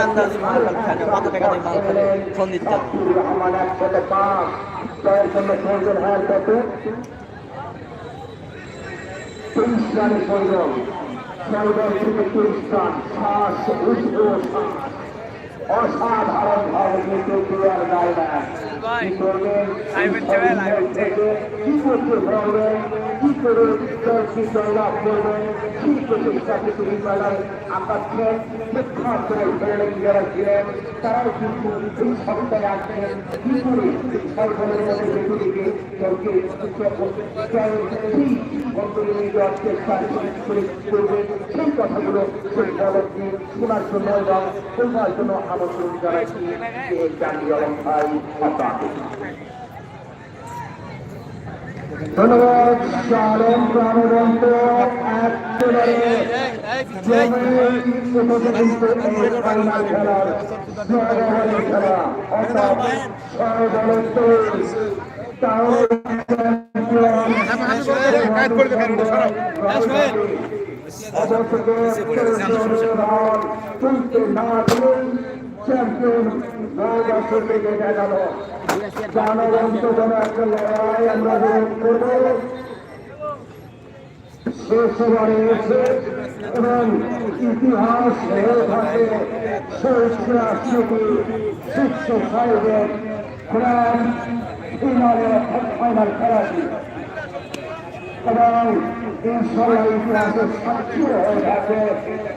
আন্দাজে মাল খানে কত টাকা দিয়ে মাল খানে ফোন দিতে অসাধারণ ভাবে কিন্তু প্লেয়ার গায় না কি করবেন কি করতে পারবেন কি করে দলকে জয়লাভ করবেন কি প্রচেষ্টাকে তিনি বেলায় আঁকাচ্ছেন বিখ্যাত করে শোনার জন্য আমন্ত্রণ জানাচ্ছি। ধন্যবাদ চালন প্রাণবন্ত একেবারে চ্যাম্পিয়ন বছর থেকে দেখা গেল জনগণকে যেন একটা লড়াই আমরা করব শেষ এসে এবং ইতিহাস হয়ে থাকে শেষ রাষ্ট্রপতি সিক্স ফাইভের ফিনালে ফাইনাল খেলাটি এবং ইনশাল্লাহ ইতিহাসের সাক্ষী হয়ে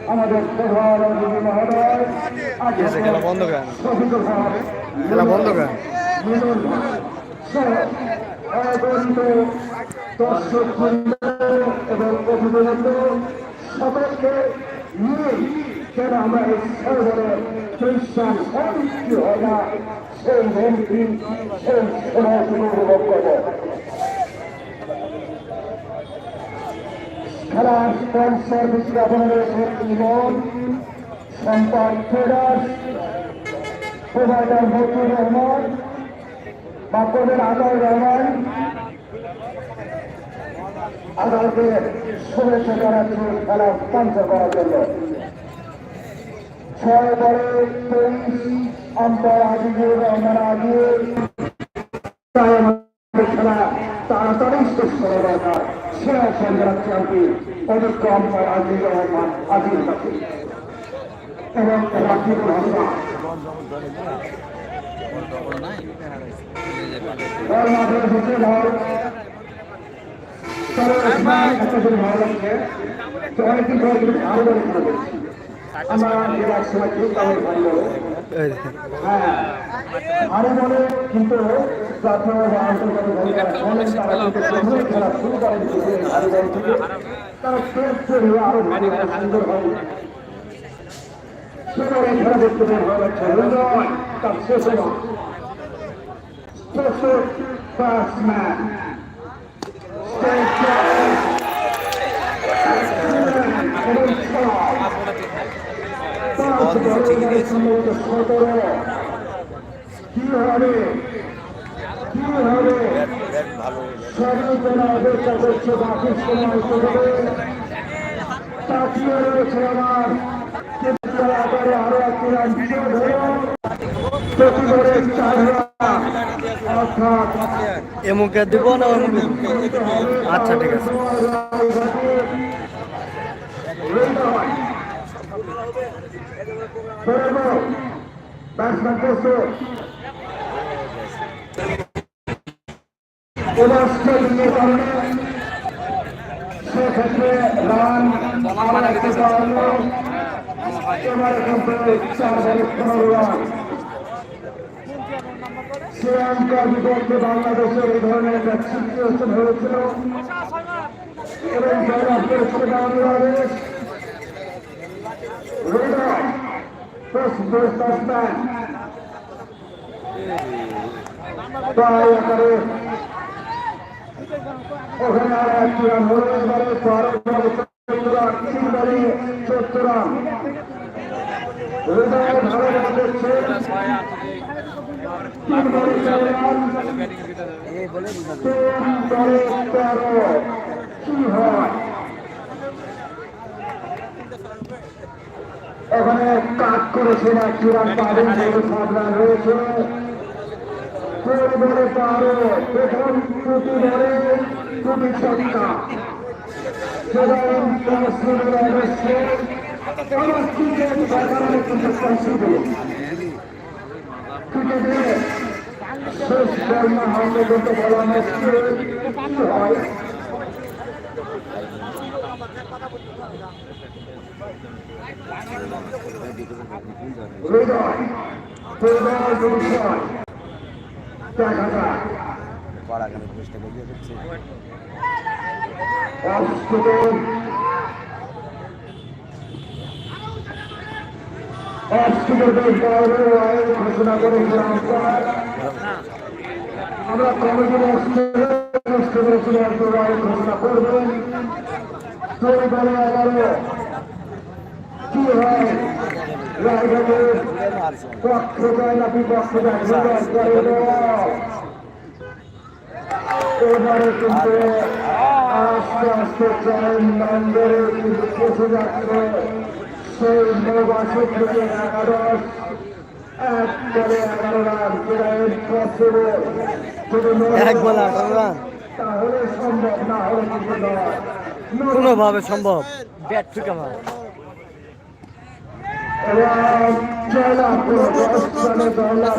আমাদের প্রধানমন্ত্রী মহোদয় আজকে খেলা বন্ধ করেন। খেলা বন্ধ করেন। যেন আমরা এই সর্বরে খ্রিস্টান খেলার স্পন্সর বিজ্ঞাপনের ইমন সম্পদ ট্রেডার্স প্রোভাইডার মতিউর রহমান বাপনের আদার রহমান। আদালতে শুভেচ্ছা জানাচ্ছি খেলা স্পন্সর করার জন্য। ছয় বলে তেইশ আম্পায়ার আজিজুর রহমান আমাদের খেলা তাড়াতাড়ি শেষ করা দরকার। সেরা সংগ্রাম অযোগ্য আম্পায়ার আজিজুর রহমান আজির কাছে এবং রাকিবুল হাসান আমরা সময় খেলা শুরু করেন কিন্তু এই ভালো দল থেকে তারা শেষ করে আরও ভালো ভালো সুন্দর হয় সেবারে খেলা দেখতে পেয়ে ভালো লাগছে রঞ্জন তার শেষ ওভার শেষ ফার্স্ট ম্যাচ কি হবে কি হবে সবই অপেক্ষা করছে বাকি সময় চলে তাকিয়ে রয়েছে আমার এমুকে না আচ্ছা ঠিক আছে। ব্যাটসম্যান প্রস্তুত এবার স্টেট নিয়ে কারণে সেক্ষেত্রে রান আবার একটু বাড়লো এবারে কিন্তু চার বলে পনেরো রান শ্রীলঙ্কার বিপক্ষে বাংলাদেশের এই ধরনের একটা সিচুয়েশন হয়েছিল এবং জয়লাভ করেছে বাংলাদেশ ওখানে আর একটি রান বারো বলে চোদ্দ রান তিন বলে চোদ্দ রান হৃদয় ভালো রান করছে তিন বলে চার রান তিন বলে তেরো কি হয় এখানে কাজ করেছেন একটি রান পাবেন সাত রান রয়েছে। পারো প্রথম দুটি দুটি ছক্কা। শেষ বর্ণা হবে বলা মুশকিল কি হয়। অস্ট্রেলিয়া অস্ট্রেলিয়া বেশ বড় আইন ঘোষণা করেছে আমরা কমিটির ঘোষণা করবেন দুই দলে এগারো থেকে তাহলে সম্ভব না হলে কোনোভাবে সম্ভব। ব্যাট ঠিক আমার এবং জয়লাভ করে দশ রানে জয়লাভ